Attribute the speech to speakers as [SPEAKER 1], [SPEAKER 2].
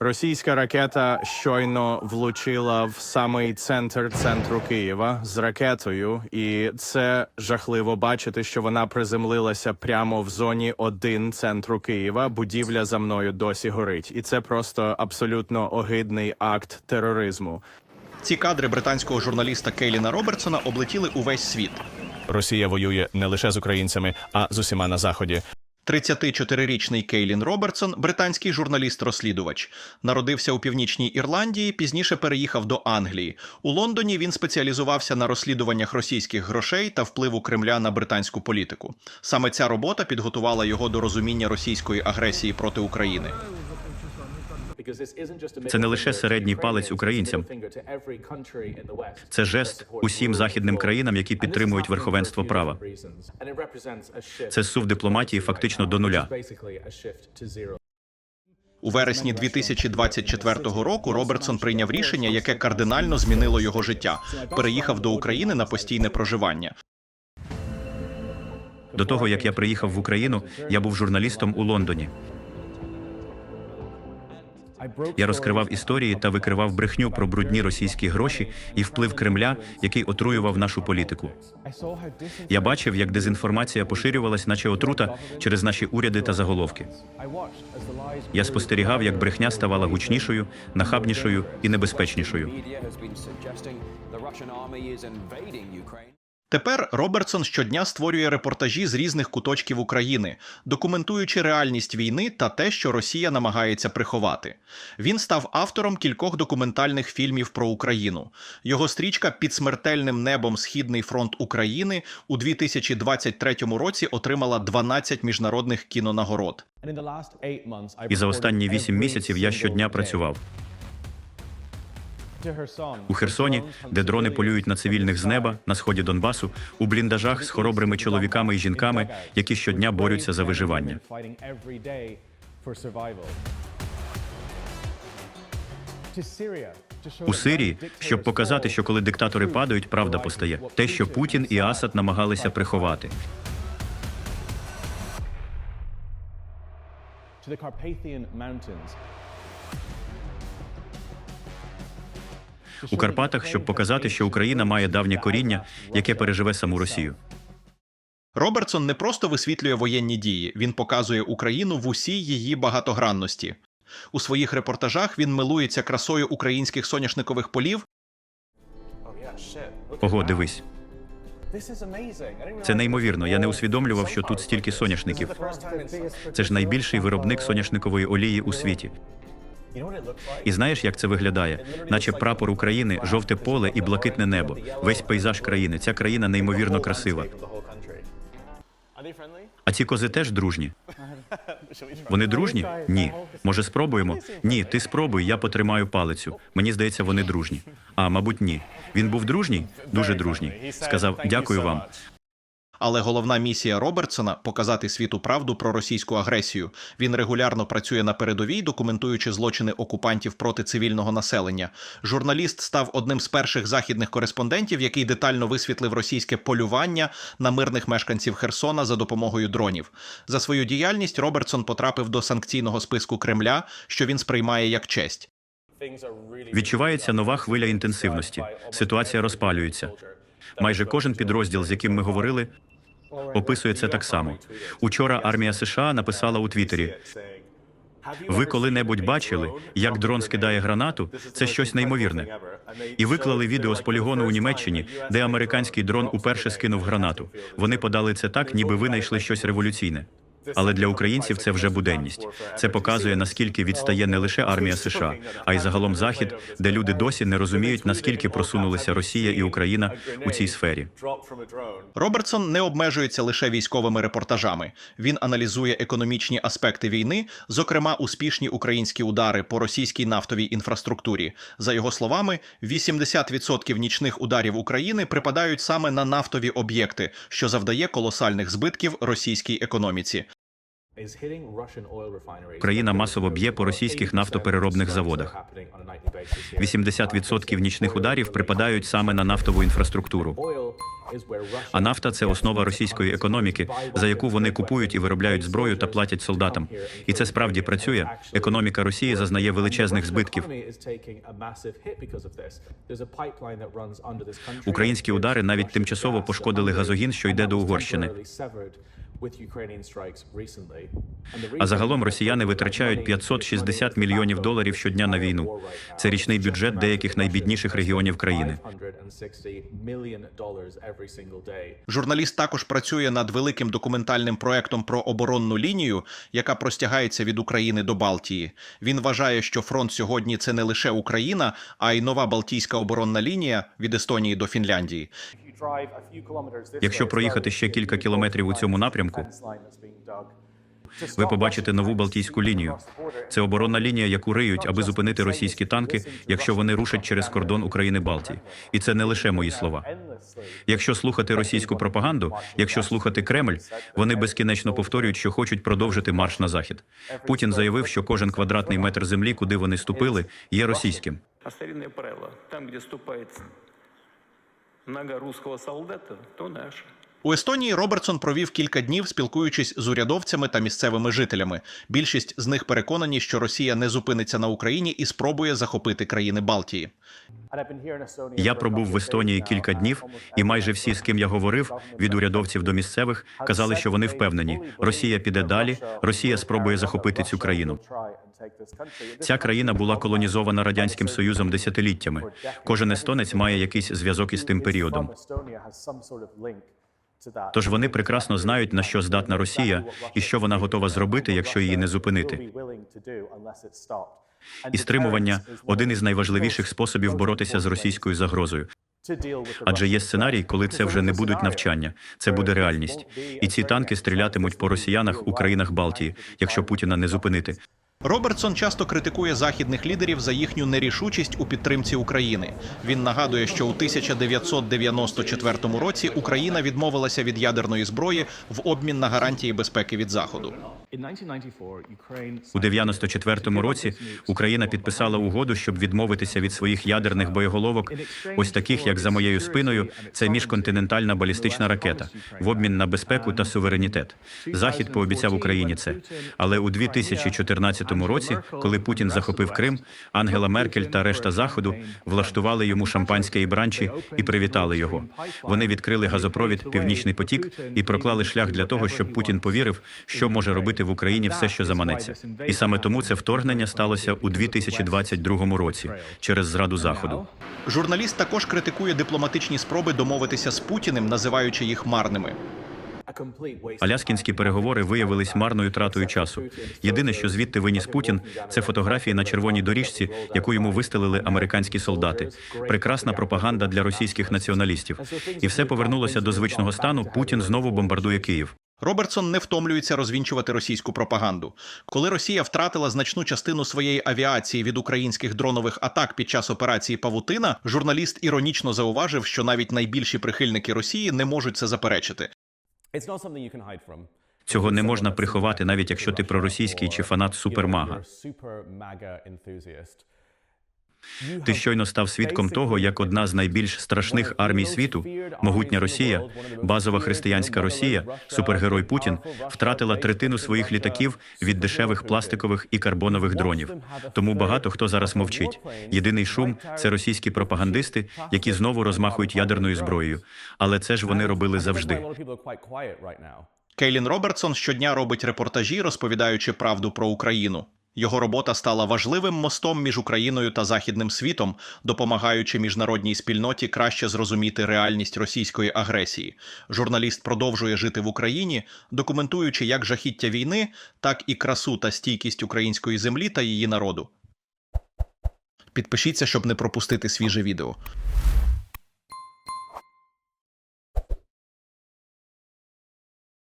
[SPEAKER 1] Російська ракета щойно влучила в самий центр центру Києва з ракетою, і це жахливо бачити, що вона приземлилася прямо в зоні 1 центру Києва. Будівля за мною досі горить, і це просто абсолютно огидний акт тероризму.
[SPEAKER 2] Ці кадри британського журналіста Кейліна Робертсона облетіли увесь світ.
[SPEAKER 1] Росія воює не лише з українцями, а з усіма на заході.
[SPEAKER 2] 34-річний Кейлін Робертсон, британський журналіст-розслідувач, народився у північній Ірландії, пізніше переїхав до Англії. У Лондоні він спеціалізувався на розслідуваннях російських грошей та впливу Кремля на британську політику. Саме ця робота підготувала його до розуміння російської агресії проти України.
[SPEAKER 3] Це не лише середній палець українцям. Це жест усім західним країнам, які підтримують верховенство права. Це сув дипломатії фактично до нуля.
[SPEAKER 2] У вересні 2024 року Робертсон прийняв рішення, яке кардинально змінило його життя. Переїхав до України на постійне проживання.
[SPEAKER 3] До того як я приїхав в Україну, я був журналістом у Лондоні. Я розкривав історії та викривав брехню про брудні російські гроші і вплив Кремля, який отруював нашу політику. Я бачив, як дезінформація поширювалась, наче отрута, через наші уряди та заголовки. Я спостерігав, як брехня ставала гучнішою, нахабнішою і небезпечнішою.
[SPEAKER 2] Тепер Робертсон щодня створює репортажі з різних куточків України, документуючи реальність війни та те, що Росія намагається приховати. Він став автором кількох документальних фільмів про Україну. Його стрічка під смертельним небом Східний фронт України у 2023 році отримала 12 міжнародних кінонагород.
[SPEAKER 3] І за останні вісім місяців я щодня працював. У Херсоні, де дрони полюють на цивільних з неба, на сході Донбасу, у бліндажах з хоробрими чоловіками і жінками, які щодня борються за виживання. У Сирії, щоб показати, що коли диктатори падають, правда постає. Те, що Путін і Асад намагалися приховати.
[SPEAKER 4] to the Carpathian Mountains.
[SPEAKER 3] У Карпатах, щоб показати, що Україна має давнє коріння, яке переживе саму Росію.
[SPEAKER 2] Робертсон не просто висвітлює воєнні дії, він показує Україну в усій її багатогранності. У своїх репортажах він милується красою українських соняшникових полів
[SPEAKER 3] Ого, дивись, це неймовірно. Я не усвідомлював, що тут стільки соняшників. Це ж найбільший виробник соняшникової олії у світі. І знаєш, як це виглядає? Наче прапор України, жовте поле і блакитне небо. Весь пейзаж країни. Ця країна неймовірно красива. А ці кози теж дружні. Вони дружні? Ні. Може, спробуємо? Ні, ти спробуй, я потримаю палицю. Мені здається, вони дружні. А, мабуть, ні. Він був дружній? Дуже дружній. Сказав дякую вам.
[SPEAKER 2] Але головна місія Робертсона показати світу правду про російську агресію. Він регулярно працює на передовій, документуючи злочини окупантів проти цивільного населення. Журналіст став одним з перших західних кореспондентів, який детально висвітлив російське полювання на мирних мешканців Херсона за допомогою дронів. За свою діяльність Робертсон потрапив до санкційного списку Кремля, що він сприймає як честь.
[SPEAKER 3] Відчувається нова хвиля інтенсивності. Ситуація розпалюється. Майже кожен підрозділ, з яким ми говорили, описує це так само. Учора армія США написала у Твіттері: Ви коли-небудь бачили, як дрон скидає гранату? Це щось неймовірне. І виклали відео з полігону у Німеччині, де американський дрон уперше скинув гранату. Вони подали це так, ніби винайшли щось революційне. Але для українців це вже буденність. Це показує наскільки відстає не лише армія США, а й загалом Захід, де люди досі не розуміють, наскільки просунулися Росія і Україна у цій сфері.
[SPEAKER 2] Робертсон не обмежується лише військовими репортажами. Він аналізує економічні аспекти війни, зокрема успішні українські удари по російській нафтовій інфраструктурі. За його словами, 80% нічних ударів України припадають саме на нафтові об'єкти, що завдає колосальних збитків російській економіці.
[SPEAKER 3] Україна масово б'є по російських нафтопереробних заводах. 80% нічних ударів припадають саме на нафтову інфраструктуру. А нафта це основа російської економіки, за яку вони купують і виробляють зброю та платять солдатам. І це справді працює. Економіка Росії зазнає величезних збитків. Українські удари навіть тимчасово пошкодили газогін, що йде до Угорщини. А загалом росіяни витрачають 560 мільйонів доларів щодня на війну. Це річний бюджет деяких найбідніших регіонів країни.
[SPEAKER 2] Журналіст також працює над великим документальним проектом про оборонну лінію, яка простягається від України до Балтії. Він вважає, що фронт сьогодні це не лише Україна, а й нова Балтійська оборонна лінія від Естонії до Фінляндії.
[SPEAKER 3] Якщо проїхати ще кілька кілометрів у цьому напрямку, ви побачите нову Балтійську лінію. Це оборонна лінія, яку риють, аби зупинити російські танки, якщо вони рушать через кордон України Балтії. І це не лише мої слова. Якщо слухати російську пропаганду, якщо слухати Кремль, вони безкінечно повторюють, що хочуть продовжити марш на захід. Путін заявив, що кожен квадратний метр землі, куди вони ступили, є російським.
[SPEAKER 5] А правило, там, где ступает нога русского солдата, то наше.
[SPEAKER 2] У Естонії Робертсон провів кілька днів, спілкуючись з урядовцями та місцевими жителями. Більшість з них переконані, що Росія не зупиниться на Україні і спробує захопити країни Балтії.
[SPEAKER 3] Я пробув в Естонії кілька днів, і майже всі, з ким я говорив, від урядовців до місцевих, казали, що вони впевнені, Росія піде далі, Росія спробує захопити цю країну. Ця країна була колонізована радянським союзом десятиліттями. Кожен естонець має якийсь зв'язок із тим періодом. Тож вони прекрасно знають, на що здатна Росія і що вона готова зробити, якщо її не зупинити. І стримування один із найважливіших способів боротися з російською загрозою. Адже є сценарій, коли це вже не будуть навчання, це буде реальність. І ці танки стрілятимуть по росіянах у країнах Балтії, якщо Путіна не зупинити.
[SPEAKER 2] Робертсон часто критикує західних лідерів за їхню нерішучість у підтримці України. Він нагадує, що у 1994 році Україна відмовилася від ядерної зброї в обмін на гарантії безпеки від заходу.
[SPEAKER 3] У 94-му році Україна підписала угоду, щоб відмовитися від своїх ядерних боєголовок, ось таких, як за моєю спиною, це міжконтинентальна балістична ракета, в обмін на безпеку та суверенітет. Захід пообіцяв Україні це. Але у 2014 році, коли Путін захопив Крим, Ангела Меркель та решта заходу влаштували йому шампанське і бранчі і привітали його. Вони відкрили газопровід Північний потік і проклали шлях для того, щоб Путін повірив, що може робити в Україні все, що заманеться. І саме тому це вторгнення сталося у 2022 році через зраду заходу.
[SPEAKER 2] Журналіст також критикує дипломатичні спроби домовитися з Путіним, називаючи їх марними.
[SPEAKER 3] Аляскінські переговори виявились марною тратою часу. Єдине, що звідти виніс Путін, це фотографії на червоній доріжці, яку йому вистелили американські солдати. Прекрасна пропаганда для російських націоналістів. І все повернулося до звичного стану. Путін знову бомбардує Київ.
[SPEAKER 2] Робертсон не втомлюється розвінчувати російську пропаганду. Коли Росія втратила значну частину своєї авіації від українських дронових атак під час операції Павутина, журналіст іронічно зауважив, що навіть найбільші прихильники Росії не можуть це заперечити.
[SPEAKER 3] Цього не можна приховати, навіть якщо ти проросійський чи фанат супермага. Ти щойно став свідком того, як одна з найбільш страшних армій світу, могутня Росія, базова християнська Росія, супергерой Путін, втратила третину своїх літаків від дешевих пластикових і карбонових дронів. Тому багато хто зараз мовчить. Єдиний шум це російські пропагандисти, які знову розмахують ядерною зброєю. Але це ж вони робили завжди.
[SPEAKER 2] Кейлін Робертсон щодня робить репортажі, розповідаючи правду про Україну. Його робота стала важливим мостом між Україною та західним світом, допомагаючи міжнародній спільноті краще зрозуміти реальність російської агресії. Журналіст продовжує жити в Україні, документуючи як жахіття війни, так і красу та стійкість української землі та її народу. Підпишіться, щоб не пропустити свіже відео.